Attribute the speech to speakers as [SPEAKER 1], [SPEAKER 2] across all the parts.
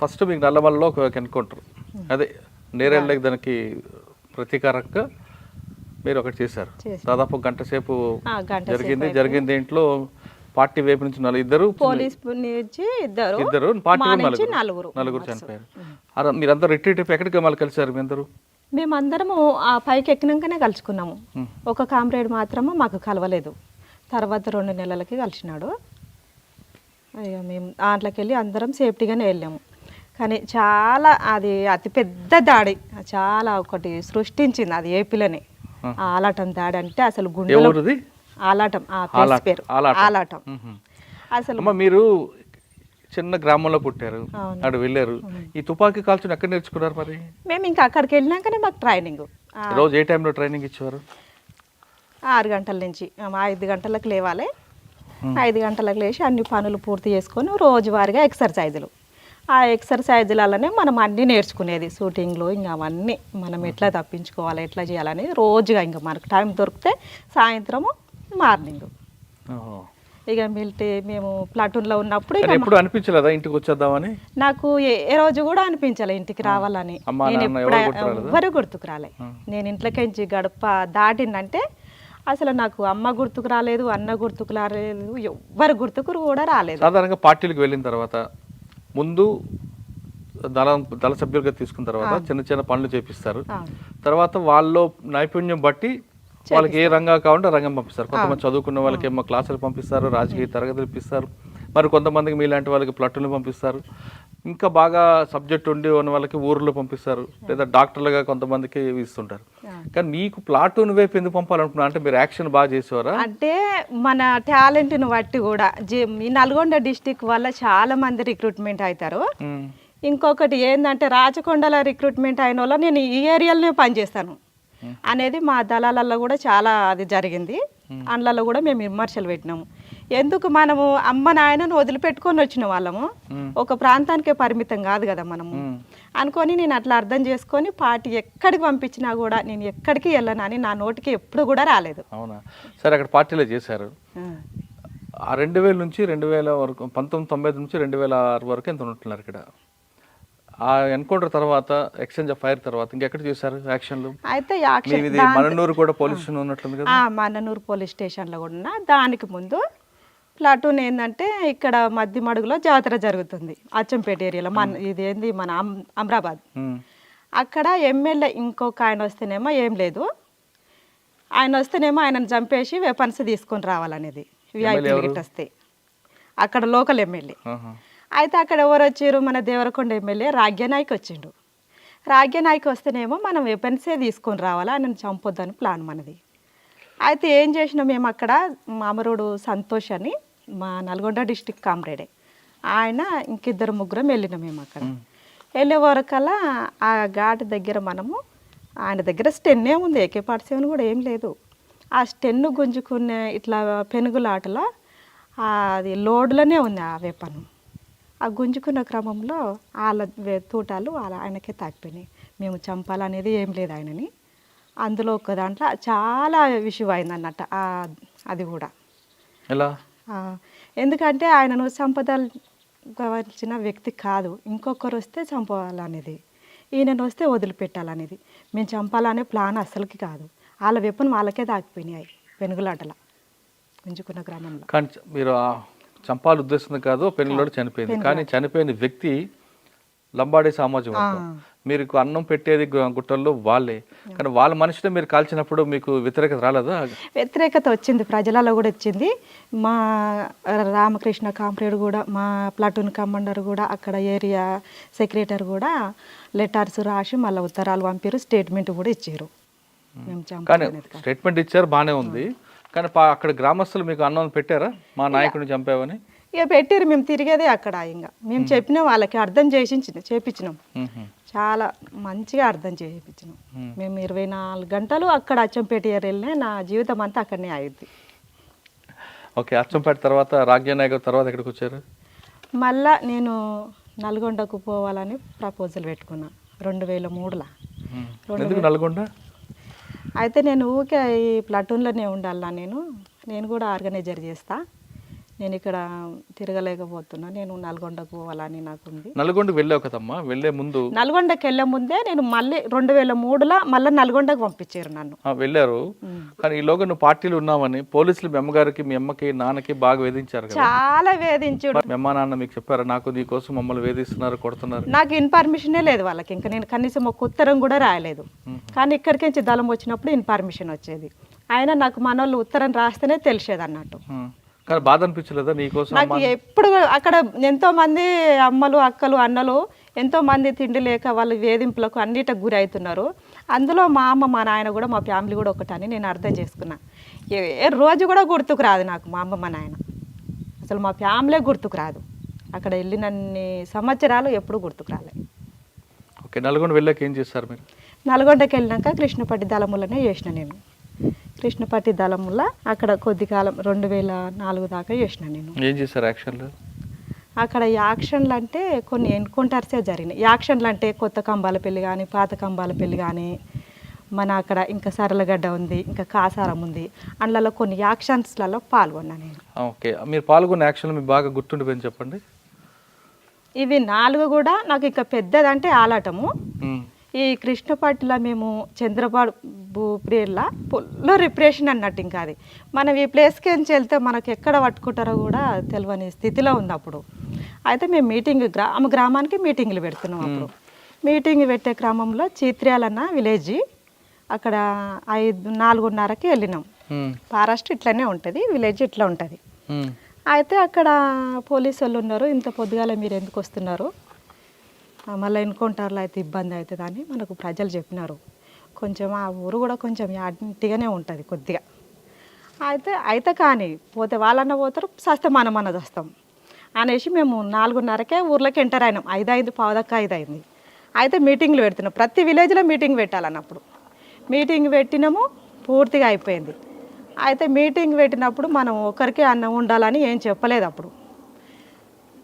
[SPEAKER 1] First మీకు నల్లమల్లలో ఒక encounter అదే నేరేళ్ళకి దానికి ప్రతీకారంగా మీరు ఒకటి చేశారు.
[SPEAKER 2] చేశాం.
[SPEAKER 1] దాదాపు గంట సేపు జరిగింది. జరిగిన దేంట్లో పార్టీ వైపు నుంచి నలుగురు ఇద్దరు
[SPEAKER 2] పోలీస్ నుంచి ఇద్దరు
[SPEAKER 1] ఇద్దరు పార్టీ నలుగురు.
[SPEAKER 2] నలుగురు.
[SPEAKER 1] చనిపోయారు. అరే మీరంతా రిట్రీట్ ఎక్కడికి మళ్ళీ కలిసారు మీ అందరూ?
[SPEAKER 2] మేమందరము ఆ పైకి ఎక్కినాకనే కలుసుకున్నాము. ఒక కామ్రేడ్ మాత్రము మాకు కలవలేదు. తర్వాత రెండు నెలలకి కలిసినాడు. మేము దాంట్లోకి వెళ్ళి అందరం సేఫ్టీగానే వెళ్ళాము. కానీ చాలా అది అతి పెద్ద దాడి. చాలా ఒకటి సృష్టించింది అది ఏపీలోనే. ఆలాటం దాడి అంటే అసలు
[SPEAKER 1] ఊరిది?
[SPEAKER 2] ఆలాటం. ఆ ప్లేస్
[SPEAKER 1] ఆలాటం,
[SPEAKER 2] పేరు.
[SPEAKER 1] ఆలాటం.
[SPEAKER 2] అసలు
[SPEAKER 1] మీరు చిన్న గ్రామంలో పుట్టారు. అక్కడ వెళ్ళారు. ఈ తుపాకీ కాల్చుని ఎక్కడ నేర్చుకున్నారు మరి?
[SPEAKER 2] మేము ఇంకా అక్కడికి వెళ్ళినాకనే మాకు ట్రైనింగ్.
[SPEAKER 1] రోజు ఏ టైంలో ట్రైనింగ్ ఇచ్చేవారు?
[SPEAKER 2] ఆరు గంటల నుంచి. ఐదు గంటలకు లేవాలి. ఐదు గంటలకు లేచి అన్ని పనులు పూర్తి చేసుకొని రోజువారీగా ఎక్సర్సైజులు. ఆ ఎక్సర్సైజులలోనే మనం అన్నీ నేర్చుకునేది షూటింగ్లు ఇంకా అవన్నీ మనం ఎట్లా తప్పించుకోవాలి ఎట్లా చేయాలని రోజుగా ఇంకా మనకు టైం దొరికితే సాయంత్రము మార్నింగ్. ఇక మిలిటరీ మేము ప్లాటూన్లో ఉన్నప్పుడు
[SPEAKER 1] ఎప్పుడు అనిపించలేదా ఇంటికి వచ్చేద్దామని?
[SPEAKER 2] నాకు ఏ రోజు కూడా అనిపించలే ఇంటికి రావాలని. నేను
[SPEAKER 1] ఎవరు
[SPEAKER 2] గుర్తుకు రాలే. నేను ఇంట్లోకించి గడప దాటిందంటే అసలు నాకు అమ్మ గుర్తుకు రాలేదు అన్న గుర్తుకు రాలేదు ఎవ్వరు గుర్తుకు కూడా రాలేదు.
[SPEAKER 1] సాధారణంగా పార్టీలకు వెళ్ళిన తర్వాత ముందు దళ దళ సభ్యులుగా తీసుకున్న తర్వాత చిన్న చిన్న పనులు చేపిస్తారు. తర్వాత వాళ్ళలో నైపుణ్యం బట్టి వాళ్ళకి ఏ రంగా కావాలంటే రంగం పంపిస్తారు. కొంతమంది చదువుకున్న వాళ్ళకి ఏమో క్లాసులు పంపిస్తారు రాజకీయ తరగతులు ఇప్పిస్తారు. మరి కొంతమందికి మీలాంటి వాళ్ళకి ప్లట్టులు పంపిస్తారు. ఇంకా బాగా సబ్జెక్ట్ ఉండి ఉన్న వాళ్ళకి ఊర్లో పంపిస్తారు. లేదా డాక్టర్లుగా కొంతమందికి ఇస్తుంటారు. కానీ మీకు ప్లాటూన్ వైపు ఎందుకు పంపాలనుకున్నారు అంటే మీరు యాక్షన్ బాగా చేసేవారా?
[SPEAKER 2] అంటే మన టాలెంట్ని బట్టి కూడా ఈ నల్గొండ డిస్టిక్ వల్ల చాలా మంది రిక్రూట్మెంట్ అవుతారు. ఇంకొకటి ఏంటంటే రాచకొండల రిక్రూట్మెంట్ అయిన వాళ్ళ నేను ఈ ఏరియాలోనే పనిచేస్తాను. అనేది మా దళాలలో కూడా చాలా అది జరిగింది. అందులో కూడా మేము విమర్శలు పెట్టినాము. ఎందుకు మనము అమ్మ నాయనను వదిలిపెట్టుకొని వచ్చిన వాళ్ళము? ఒక ప్రాంతానికే పరిమితం కాదు కదా మనము. అనుకొని నేను అట్లా అర్థం చేసుకొని పార్టీ ఎక్కడికి పంపించినా కూడా నేను ఎక్కడికి వెళ్ళను అని నా నోటికి ఎప్పుడు కూడా రాలేదు.
[SPEAKER 1] అవునా? సరే అక్కడ పార్టీలో చేశారు. ఆ. రెండు వేల నుంచి రెండు వేల వరకు పంతొమ్మిది తొంభై నుంచి రెండు వేల ఆరు వరకు ఎంత ఉంటున్నారు ఇక్కడ? ఆ ఎన్కౌంటర్ తర్వాత ఎక్స్చేంజ్ ఆఫ్ ఫైర్ తర్వాత ఇంకెక్కడ చేశారు యాక్షన్లు?
[SPEAKER 2] అయితే యాక్షన్
[SPEAKER 1] మననూరు కూడా పోలీస్ స్టేషన్ ఉన్నట్లుంది కదా?
[SPEAKER 2] ఆ, మన్ననూరు పోలీస్ స్టేషన్లో కూడా దానికి ముందు ప్లాటూన్ ఏంటంటే ఇక్కడ మధ్యమడుగులో జాతర జరుగుతుంది. అచ్చంపేట ఏరియాలో. మన ఇది ఏంది? మన అమ్- అమ్రాబాద్. అక్కడ ఎమ్మెల్యే ఇంకొక ఆయన వస్తేనేమో ఏం లేదు. ఆయన వస్తేనేమో ఆయనను చంపేసి వెపన్స్ తీసుకొని రావాలనేది. విఐపీ గిట్ వస్తే. అక్కడ లోకల్ ఎమ్మెల్యే. అయితే అక్కడ ఎవరు వచ్చారు? మన దేవరకొండ ఎమ్మెల్యే రాగ్యనాయక్ వచ్చిండు. రాగ్యనాయక్ వస్తేనేమో మనం వెపన్సే తీసుకొని రావాలా? ఆయనను చంపొద్దని ప్లాన్ మనది. అయితే ఏం చేసినాం? మేము అక్కడ మామరుడు సంతోష్ అని మా నల్గొండ డిస్టిక్ కామ్రేడే. ఆయన ఇంకిద్దరు ముగ్గురం వెళ్ళినాం మేము అక్కడ. వెళ్ళే వరకల్లా ఆ ఘాట్ దగ్గర మనము ఆయన దగ్గర స్టెన్నే ఉంది ఏకే పార్టీ సెవెన్ కూడా ఏం లేదు. ఆ స్టెన్ను గుంజుకునే ఇట్లా పెనుగులాటలో అది లోడ్లోనే ఉంది ఆ వేపను. ఆ గుంజుకున్న క్రమంలో వాళ్ళ తూటాలు వాళ్ళ ఆయనకే తాకిపోయినాయి. మేము చంపాలనేది ఏం లేదు ఆయనని. అందులో ఒక దాంట్లో చాలా విషయం అయింది అన్నట్టు ఆ- అది కూడా.
[SPEAKER 1] ఎలా?
[SPEAKER 2] ఎందుకంటే ఆయనను చంపదలవలసిన వ్యక్తి కాదు. ఇంకొకరు వస్తే చంపాలనేది. ఈయనను వస్తే వదిలిపెట్టాలనేది. మేము చంపాలనే ప్లాన్ అస్సలకి కాదు. వాళ్ళ వెపన్ వాళ్ళకే తాకిపోయినాయి వెనుగులాటల గుంజుకున్న గ్రామంలో.
[SPEAKER 1] కానీ మీరు చంపాలి ఉద్దేశం కాదు పెళ్ళిలో చనిపోయింది. కానీ చనిపోయిన వ్యక్తి లంబాడే సామాజిక మీరు అన్నం పెట్టేది గుట్టల్లో వాళ్ళే. కానీ వాళ్ళ మనిషిని మీరు కాల్చినప్పుడు మీకు వ్యతిరేకత రాలేదా?
[SPEAKER 2] వ్యతిరేకత వచ్చింది ప్రజలలో కూడా వచ్చింది. మా రామకృష్ణ కాంప్రేడ్ కూడా మా ప్లాటూన్ కమాండర్ కూడా అక్కడ ఏరియా సెక్రటరీ కూడా లెటర్స్ రాసి మళ్ళీ ఉత్తరాలు పంపారు స్టేట్మెంట్ కూడా ఇచ్చారు.
[SPEAKER 1] కానీ. స్టేట్మెంట్ ఇచ్చారు బాగానే ఉంది. కానీ అక్కడ గ్రామస్తులు మీకు అన్నం పెట్టారా? మా నాయకుడిని చంపావని?
[SPEAKER 2] ఇక పెట్టారు మేము తిరిగేదే అక్కడ ఇంకా. మేము చెప్పిన వాళ్ళకి అర్థం చేసి చేపించినాం. చాలా మంచిగా అర్థం చేయించినాం మేము. ఇరవై నాలుగు గంటలు అక్కడ అచ్చంపేట ఏరియాలోనే నా జీవితం అంతా అక్కడనే అయింది
[SPEAKER 1] ఓకే అచ్చంపేట తర్వాత రాజ్యనాయక తర్వాత ఎక్కడికి వచ్చారు?
[SPEAKER 2] మళ్ళా నేను నల్గొండకు పోవాలని ప్రపోజల్ పెట్టుకున్నా రెండు వేల మూడులో.
[SPEAKER 1] నల్గొండ?
[SPEAKER 2] అయితే నేను ఊకే ఈ ప్లటూన్లోనే ఉండాలా నేను? నేను కూడా ఆర్గనైజర్ చేస్తా. నేను ఇక్కడ తిరగలేకపోతున్నా. నేను నల్గొండకు పోవాలని నాకు
[SPEAKER 1] నల్గొండకు వెళ్ళావు కదమ్మా? వెళ్ళే ముందు
[SPEAKER 2] నల్గొండకి వెళ్ళే ముందే నేను మళ్ళీ రెండు వేల మూడులో మళ్ళీ నల్గొండకు పంపించారు నన్ను.
[SPEAKER 1] వెళ్ళారు. కానీ ఈలోగా నువ్వు పార్టీలు ఉన్నావని పోలీసులు మీ అమ్మగారికి మీ అమ్మకి నాన్నకి బాగా వేధించారు
[SPEAKER 2] చాలా వేధించుడు.
[SPEAKER 1] మీ అమ్మ నాన్న మీకు చెప్పారు? నాకు నీకోసం మమ్మల్ని వేధిస్తున్నారు కొడుతున్నారు?
[SPEAKER 2] నాకు ఇన్ఫర్మేషనే లేదు వాళ్ళకి. ఇంకా నేను కనీసం ఒక ఉత్తరం కూడా రాయలేదు. కానీ ఇక్కడికి నుంచి దళం వచ్చినప్పుడు ఇన్ఫర్మేషన్ వచ్చేది. అయినా నాకు మనోళ్ళు ఉత్తరం రాస్తేనే తెలిసేది అన్నట్టు.
[SPEAKER 1] కానీ బాధ అనిపించలేదా నీకోసం
[SPEAKER 2] నాకు ఎప్పుడు అక్కడ ఎంతో మంది అమ్మలు అక్కలు అన్నలు ఎంతో మంది తిండి లేక వాళ్ళు వేధింపులకు అన్నిటికి గురి అవుతున్నారు అందులో మా అమ్మ మా నాయన కూడా మా ఫ్యామిలీ కూడా ఒకటని నేను అర్థం చేసుకున్నా. ఏ రోజు కూడా గుర్తుకు రాదు నాకు మా అమ్మ మా నాయన. అసలు మా ఫ్యామిలీ గుర్తుకు రాదు. అక్కడ వెళ్ళినన్ని సంవత్సరాలు ఎప్పుడు గుర్తుకు రాలేదు
[SPEAKER 1] ఓకే నల్గొండ వెళ్ళాక ఏం చేస్తారు మీరు?
[SPEAKER 2] నల్గొండకి వెళ్ళినాక కృష్ణపట్టి దళములనే చేసిన నేను. కృష్ణపట్టి దళముల అక్కడ కొద్ది కాలం రెండు వేల నాలుగు దాకా చేసిన నేను.
[SPEAKER 1] ఏం చేశారు యాక్షన్లు?
[SPEAKER 2] అక్కడ యాక్షన్లు అంటే కొన్ని ఎన్కౌంటర్సే జరిగినాయి. యాక్షన్లు అంటే కొత్త కంబాల పెళ్ళి కానీ పాత కంబాల పెళ్ళి కానీ మన అక్కడ ఇంకా సరళగడ్డ ఉంది ఇంకా కాసారం ఉంది. అందులో కొన్ని యాక్షన్స్లలో పాల్గొన్నా నేను.
[SPEAKER 1] ఓకే. మీరు పాల్గొన్న యాక్షన్లు మీకు బాగా గుర్తుండిపోయింది చెప్పండి.
[SPEAKER 2] ఇవి నాలుగు కూడా నాకు ఇంకా పెద్దదంటే ఆలాటము. ఈ కృష్ణపట్టిలో మేము చంద్రబాబు పీరియడ్లో ఫుల్ రిప్రెషన్ అన్నట్టు ఇంకా అది. మనం ఈ ప్లేస్కి నుంచి వెళ్తే మనకు ఎక్కడ పట్టుకుంటారో కూడా తెలియని స్థితిలో ఉంది అప్పుడు. అయితే మేము మీటింగ్ గ్రామ గ్రామానికి మీటింగ్లు పెడుతున్నాం అప్పుడు. మీటింగ్ పెట్టే క్రమంలో చిత్ర్యాలన్న విలేజ్ అక్కడ ఐదు నాలుగున్నరకి వెళ్ళినాం. ఫారెస్ట్ ఇట్లనే ఉంటుంది విలేజ్ ఇట్లా ఉంటుంది. అయితే అక్కడ పోలీసు వాళ్ళు ఉన్నారు ఇంత పొద్దుగాల మీరు ఎందుకు వస్తున్నారు? మళ్ళీ ఎన్కౌంటర్లో అయితే ఇబ్బంది అవుతుంది అని మనకు ప్రజలు చెప్పినారు. కొంచెం ఆ ఊరు కూడా కొంచెం యాటిగానే ఉంటుంది కొద్దిగా. అయితే అయితే కానీ పోతే వాళ్ళన్న పోతారు సస్తే మనం అన్నది వస్తాం. అనేసి మేము నాలుగున్నరకే ఊర్లోకి ఎంటర్ అయినాం. ఐదు ఐదు పావుదక్క ఐదు అయింది అయితే మీటింగ్లు పెడుతున్నాం. ప్రతి విలేజ్లో మీటింగ్ పెట్టాలన్నప్పుడు. మీటింగ్ పెట్టినాము పూర్తిగా అయిపోయింది. అయితే మీటింగ్ పెట్టినప్పుడు మనం ఒకరికే అన్నం ఉండాలని ఏం చెప్పలేదు అప్పుడు.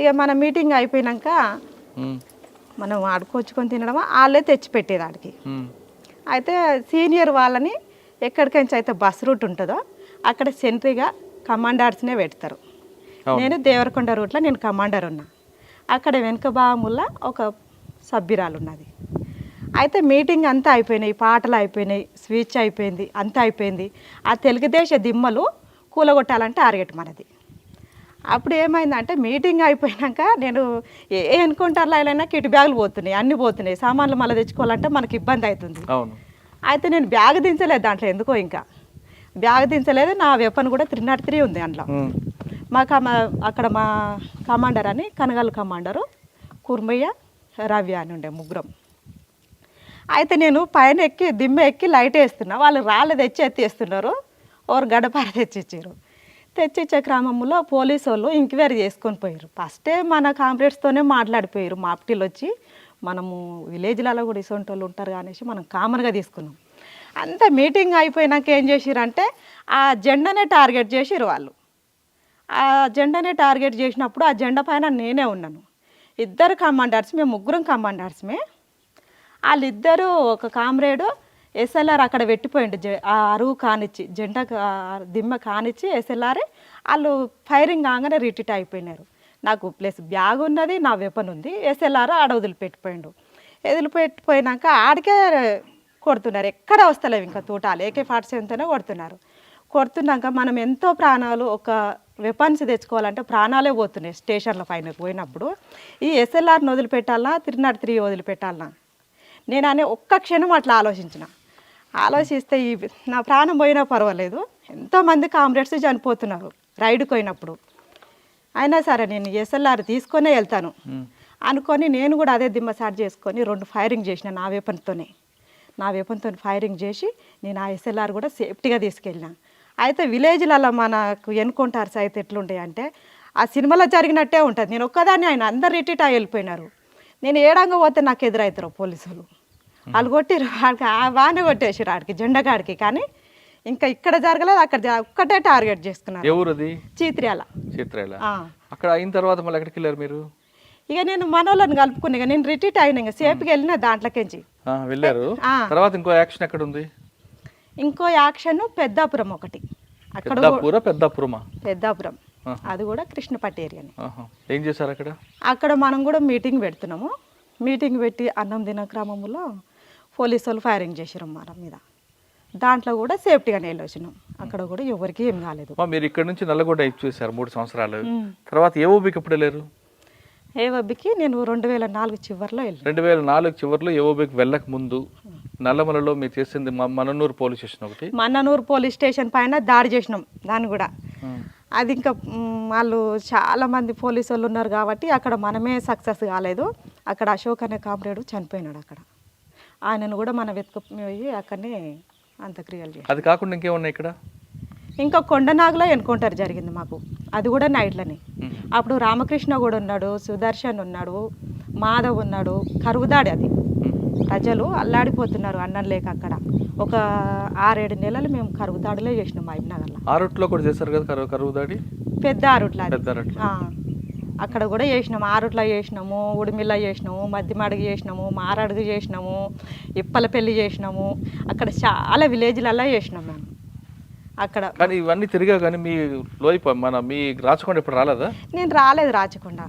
[SPEAKER 2] ఇక మన మీటింగ్ అయిపోయినాక మనం ఆడుకొచ్చుకొని తినడం వాళ్ళే తెచ్చి పెట్టేది ఆడికి. అయితే సీనియర్ వాళ్ళని ఎక్కడికైనా అయితే బస్ రూట్ ఉంటుందో? అక్కడ సెంట్రీగా కమాండర్స్నే పెడతారు. నేను దేవరకొండ రూట్లో నేను కమాండర్ ఉన్నా. అక్కడ వెనుక భాగముల్లో ఒక సభ్యురాలు ఉన్నది అయితే మీటింగ్ అంతా అయిపోయినాయి పాటలు అయిపోయినాయి స్పీచ్ అయిపోయింది అంతా అయిపోయింది. ఆ తెలుగుదేశ దిమ్మలు కూలగొట్టాలంటే టార్గెట్ మనది. అప్పుడు ఏమైందంటే మీటింగ్ అయిపోయినాక నేను ఏ ఎన్కౌంటర్లో అయినా కిట్ బ్యాగులు పోతున్నాయి అన్నీ పోతున్నాయి. సామాన్లు మళ్ళీ తెచ్చుకోవాలంటే మనకి ఇబ్బంది అవుతుంది.
[SPEAKER 1] అవును.
[SPEAKER 2] అయితే నేను బ్యాగ్ దించలేదు దాంట్లో ఎందుకో ఇంకా. బ్యాగ్ దించలేదు నా వెపన్ కూడా త్రీ నాట్ త్రీ ఉంది అందులో. మా కమా అక్కడ మా కమాండర్ అని కనగల్ కమాండరు కుర్మయ్య రవి అని ఉండే ముగ్గురం. అయితే నేను పైన ఎక్కి దిమ్మ ఎక్కి లైట్ వేస్తున్నా. వాళ్ళు రాళ్ళు తెచ్చి ఎత్తేస్తున్నారు. ఓరు గడపార తెచ్చిచ్చారు. తెచ్చిచ్చే క్రమంలో పోలీసు వాళ్ళు ఎంక్వైరీ చేసుకొని పోయారు ఫస్టే మన కామ్రేడ్స్తోనే మాట్లాడిపోయారు మాప్టీలు వచ్చి మనము విలేజ్లలో కూడా ఇసొంటి వాళ్ళు ఉంటారు అనేసి మనం కామన్గా తీసుకున్నాం. అంత మీటింగ్ అయిపోయినాక ఏం చేసిరంటే ఆ జెండానే టార్గెట్ చేసిరు వాళ్ళు. ఆ జెండానే టార్గెట్ చేసినప్పుడు ఆ జెండా పైన నేనే ఉన్నాను. ఇద్దరు కమాండర్స్ మేము ముగ్గురం కమాండర్స్మే వాళ్ళిద్దరూ ఒక కామ్రేడు ఎస్ఎల్ఆర్ అక్కడ పెట్టిపోయిండు. జె ఆ అరువు కానిచ్చి జెండా దిమ్మ కానిచ్చి ఎస్ఎల్ఆర్ వాళ్ళు ఫైరింగ్ కాగానే రిటిట్ అయిపోయినారు. నాకు ప్లస్ బ్యాగ్ ఉన్నది నా వెపన్ ఉంది. ఎస్ఎల్ఆర్ ఆడ వదిలిపెట్టిపోయిండు. వదిలిపెట్టిపోయినాక ఆడికే కొడుతున్నారు. ఎక్కడ వస్తలేవు ఇంకా తూటాలు. ఏకే ఫార్టీ సెవెన్తోనే కొడుతున్నారు. కొడుతున్నాక మనం ఎంతో ప్రాణాలు ఒక వెపన్స్ తెచ్చుకోవాలంటే ప్రాణాలే పోతున్నాయి స్టేషన్ల పైన పోయినప్పుడు. ఈ ఎస్ఎల్ఆర్ని వదిలిపెట్టాలనా త్రీ నాట్ త్రీ వదిలిపెట్టాలనా నేను అనే ఒక్క క్షణం అట్లా ఆలోచించిన. ఆలోచిస్తే ఈ నా ప్రాణం పోయినా పర్వాలేదు. ఎంతోమంది కామ్రేడ్స్ చనిపోతున్నారు రైడ్కి పోయినప్పుడు. అయినా సరే నేను ఎస్ఎల్ఆర్ తీసుకొనే వెళ్తాను. అనుకొని నేను కూడా అదే దిమ్మ స్టార్ట్ చేసుకొని రెండు ఫైరింగ్ చేసిన నా వేపన్తోనే. నా వేపన్తో ఫైరింగ్ చేసి నేను ఆ ఎస్ఎల్ఆర్ కూడా సేఫ్టీగా తీసుకెళ్ళినా. అయితే విలేజ్లలో మనకు ఎన్కౌంటర్స్ అయితే ఎట్లుంటాయి అంటే ఆ సినిమాలో జరిగినట్టే ఉంటుంది. నేను ఒక్కదాన్ని ఆయన అందరు రిటీట్ అయి వెళ్ళిపోయినారు. నేను ఏడంగా పోతే నాకు ఎదురవుతారు పోలీసులు. వాళ్ళు కొట్టిరు వాడికి ఆ బాగానే కొట్టేసారు ఆడికి జెండగాడికి కానీ ఇంకా ఇక్కడ జరగలేదు అక్కడ ఒక్కటే టార్గెట్ చేసుకున్నారు.
[SPEAKER 1] అది
[SPEAKER 2] చీత్ర్యాల.
[SPEAKER 1] చిత్రాల
[SPEAKER 2] ఆ.
[SPEAKER 1] అక్కడ అయిన తర్వాత మళ్ళీ ఎక్కడికి వెళ్ళారు మీరు?
[SPEAKER 2] ఇక నేను మనోళ్ళని కలుపుకుని ఇక నేను రిటీట్ అయినా ఇంకా సేఫ్గా వెళ్ళిన దాంట్లోకించి.
[SPEAKER 1] వెళ్ళారు.
[SPEAKER 2] ఆ.
[SPEAKER 1] తర్వాత ఇంకో యాక్షన్ ఎక్కడ ఉంది
[SPEAKER 2] ఇంకో యాక్షన్ పెద్దాపురం ఒకటి. అక్కడ
[SPEAKER 1] పెద్దాపుర
[SPEAKER 2] పెద్దాపురం. అది కూడా కృష్ణపట్టి ఏరియాని
[SPEAKER 1] ఆహా. ఏం చేశారు అక్కడ?
[SPEAKER 2] అక్కడ మనం కూడా మీటింగ్ పెడుతున్నాము. మీటింగ్ పెట్టి అన్నం దిన క్రమంలో పోలీసు వాళ్ళు ఫైరింగ్ చేసారు మన మీద. దాంట్లో కూడా సేఫ్టీగానే వెళ్ళి వచ్చినాం అక్కడ కూడా ఎవరికి ఏం కాలేదు.
[SPEAKER 1] మీరు ఇక్కడ నుంచి నల్లగొండ చూసారు మూడు సంవత్సరాలు. తర్వాత ఏ ఓబీకి ఎప్పుడు వెళ్ళారు?
[SPEAKER 2] ఏ వబ్బికి నేను రెండు వేల నాలుగు చివరిలో వెళ్ళాను.
[SPEAKER 1] రెండు వేల నాలుగు చివరిలో ఏ ఓబీకి వెళ్ళక ముందు నల్లమలలో మీరు చేసింది మ- మననూరు పోలీస్ స్టేషన్ ఒకటి.
[SPEAKER 2] మన్ననూరు పోలీస్ స్టేషన్ పైన దాడి చేసినాం దాన్ని కూడా. అది ఇంకా వాళ్ళు చాలా మంది పోలీసు వాళ్ళు ఉన్నారు కాబట్టి అక్కడ మనమే సక్సెస్ కాలేదు. అక్కడ అశోక్ అనే కామ్రేడు చనిపోయినాడు అక్కడ. ఆయనను కూడా మనం వెతుకుపోయి అక్కడనే అంత్యక్రియలు చేసి
[SPEAKER 1] అది కాకుండా ఇంకేమున్నాయి ఇక్కడ?
[SPEAKER 2] ఇంకా కొండనాగులో ఎన్కౌంటర్ జరిగింది మాకు. అది కూడా నైట్లని. అప్పుడు రామకృష్ణ కూడా ఉన్నాడు సుదర్శన్ ఉన్నాడు మాధవ్ ఉన్నాడు కరువుదాడి అది. ప్రజలు అల్లాడిపోతున్నారు అన్నం లేక అక్కడ. ఒక ఆరేడు నెలలు మేము కరువుదాడిలో చేసినాం మహబూబ్నగర్లో
[SPEAKER 1] ఆ రూట్లో కూడా చేశారు కదా కరువు కరువు దాడి
[SPEAKER 2] పెద్ద ఆరుట్ల.
[SPEAKER 1] పెద్ద
[SPEAKER 2] అక్కడ కూడా చేసినాము ఆరుట్ల చేసినాము ఉడిమిల్ల చేసినాము మద్దిమడుగు చేసినాము మారడుగు చేసినాము ఇప్పలపల్లి చేసినాము. అక్కడ చాలా విలేజ్లలో చేసినాం మేము. అక్కడ
[SPEAKER 1] కానీ ఇవన్నీ తిరిగా కానీ మీ లోయ మన మీ రాచకొండ ఇప్పుడు రాలేదా?
[SPEAKER 2] నేను రాలేదు రాచకొండ.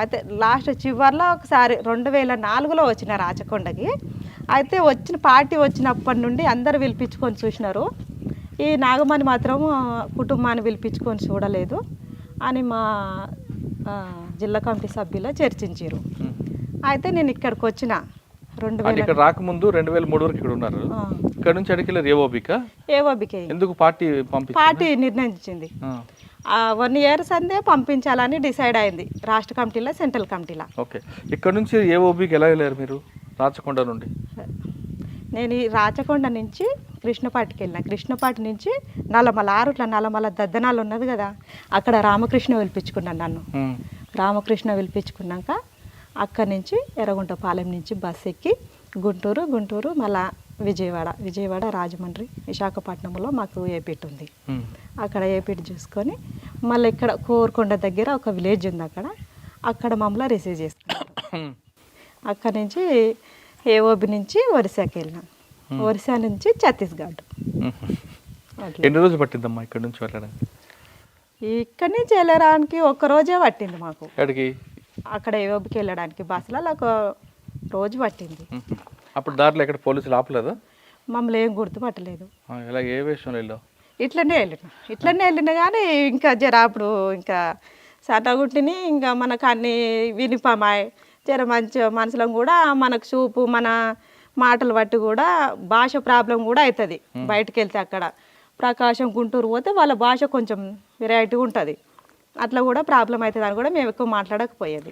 [SPEAKER 2] అయితే లాస్ట్ చివరిలో ఒకసారి రెండు వేల నాలుగులో వచ్చిన రాచకొండకి. అయితే వచ్చిన పార్టీ వచ్చినప్పటి నుండి అందరు పిలిపించుకొని చూసినారు. ఈ నాగమణి మాత్రం కుటుంబాన్ని పిలిపించుకొని చూడలేదు. అని మా జిల్లా కమిటీ సభ్యులు చర్చించారు. అయితే నేను ఇక్కడికి వచ్చిన రెండు వేల
[SPEAKER 1] ఇక్కడ రాకముందు రెండు వేల మూడు వరకు ఇక్కడ ఉన్నారు. ఇక్కడ నుంచి అడిగిన ఏ ఓబీకా?
[SPEAKER 2] ఏవోబికే
[SPEAKER 1] ఎందుకు పార్టీ పంపించారు
[SPEAKER 2] పార్టీ నిర్ణయించింది. వన్ ఇయర్స్ అందే పంపించాలని డిసైడ్ అయింది. రాష్ట్ర కమిటీలో సెంట్రల్ కమిటీలో.
[SPEAKER 1] ఓకే. ఇక్కడ నుంచి ఏ ఓబీకి ఎలా వెళ్ళారు మీరు? రాచకొండ నుండి?
[SPEAKER 2] నేను ఈ రాచకొండ నుంచి కృష్ణపాటికి వెళ్ళిన కృష్ణపాటి నుంచి నల్లమల ఆరుట్ల నల్లమల దద్దనాలు ఉన్నది కదా అక్కడ రామకృష్ణ పిలిపించుకున్నాను నన్ను. రామకృష్ణ పిలిపించుకున్నాక అక్కడి నుంచి ఎర్రగుంటపాలెం నుంచి బస్ ఎక్కి గుంటూరు గుంటూరు మళ్ళా విజయవాడ విజయవాడ రాజమండ్రి విశాఖపట్నంలో మాకు ఏపీట్ ఉంది. అక్కడ ఏపీట్ చూసుకొని మళ్ళీ ఇక్కడ కోరుకొండ దగ్గర ఒక విలేజ్ ఉంది అక్కడ అక్కడ మమ్మల్ని రిసీవ్ చేసుకున్నారు
[SPEAKER 1] మ్మ్.
[SPEAKER 2] అక్కడ నుంచి ఏఓబి నుంచి ఒరిస్సాకి వెళ్ళినాం ఒరిస్సా నుంచి ఛత్తీస్గఢ్. అట్లా.
[SPEAKER 1] ఎన్ని రోజులు పట్టిందమ్మా ఇక్కడ నుంచి వెళ్ళడానికి?
[SPEAKER 2] ఇక్కడి నుంచి వెళ్ళడానికి ఒక్క రోజే పట్టింది మాకు.
[SPEAKER 1] ఎక్కడికి?
[SPEAKER 2] అక్కడ ఏఓబికి వెళ్ళడానికి బస్సులో ఒక రోజు పట్టింది.
[SPEAKER 1] మ్మ్. అప్పుడు దారిలో ఎక్కడ పోలీసులు ఆపలేదా?
[SPEAKER 2] మమ్మల్ని ఏం గుర్తుపట్టలేదు.
[SPEAKER 1] ఇలా ఏ విషయంలో వెళ్ళావు?
[SPEAKER 2] ఇట్లనే వెళ్ళిన. ఇట్లనే వెళ్ళిన కానీ ఇంకా జర అప్పుడు ఇంకా సన్నగుంటిని ఇంకా మనకు అన్ని వినిపమాయి. జర మంచి మనసులో కూడా మనకు చూపు మన మాటలు బట్టి కూడా భాష ప్రాబ్లం కూడా అవుతుంది బయటకు వెళ్తే అక్కడ ప్రకాశం గుంటూరు పోతే వాళ్ళ భాష కొంచెం వెరైటీ ఉంటుంది. అట్లా కూడా ప్రాబ్లం అవుతుంది అని కూడా మేము ఎక్కువ మాట్లాడకపోయేది.